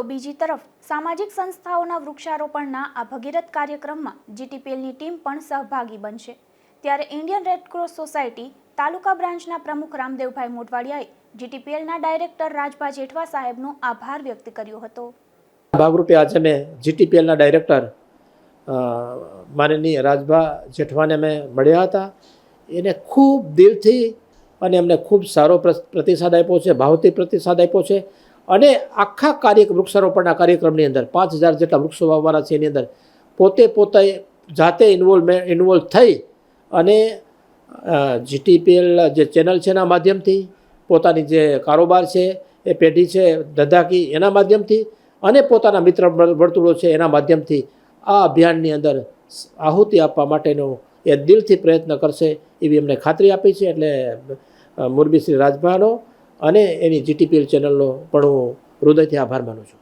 તો બીજી તરફ, સામાજિક સંસ્થાઓના વૃક્ષારોપણના આ ભગીરથ કાર્યક્રમમાં જીટીપીએલની ટીમ પણ સહભાગી બનશે. ત્યારે ઇન્ડિયન રેડક્રોસ સોસાયટી તાલુકા બ્રાન્ચના પ્રમુખ રામદેવભાઈ મોટવાડિયાએ જીટીપીએલના ડાયરેક્ટર રાજભા જેઠવા સાહેબનો આભાર વ્યક્ત કર્યો હતો. ભાગરૂપે આજે મેં જીટીપીએલના ડાયરેક્ટર માનનીય રાજભા જેઠવાને મેં મળ્યા હતા. એને ખૂબ દિલથી અને એમને ખૂબ સારો પ્ર- પ્રતિસાદ આપ્યો છે, ભાવથી પ્રતિસાદ આપ્યો છે. અને આખા કાર્ય વૃક્ષારોપણના કાર્યક્રમની અંદર પાંચ હજાર જેટલા વૃક્ષો વાવવાના છે, એની અંદર પોતે પોતે જાતે ઇન્વોલ્વમેન્ટ ઇન્વોલ્વ થઈ અને જીટીપીએલ જે ચેનલ છે એના માધ્યમથી પોતાની જે કારોબાર છે, એ પેઢી છે, ધંધાકી એના માધ્યમથી અને પોતાના મિત્ર વર્તુળો છે એના માધ્યમથી આ અભિયાનની અંદર આહુતિ આપવા માટેનો એ દિલથી પ્રયત્ન કરશે એવી એમને ખાતરી આપી છે. એટલે મોરબી શ્રી રાજભાનો અને એની જીટીપીએલ ચેનલનો પણ હું હૃદયથી આભાર માનું છું.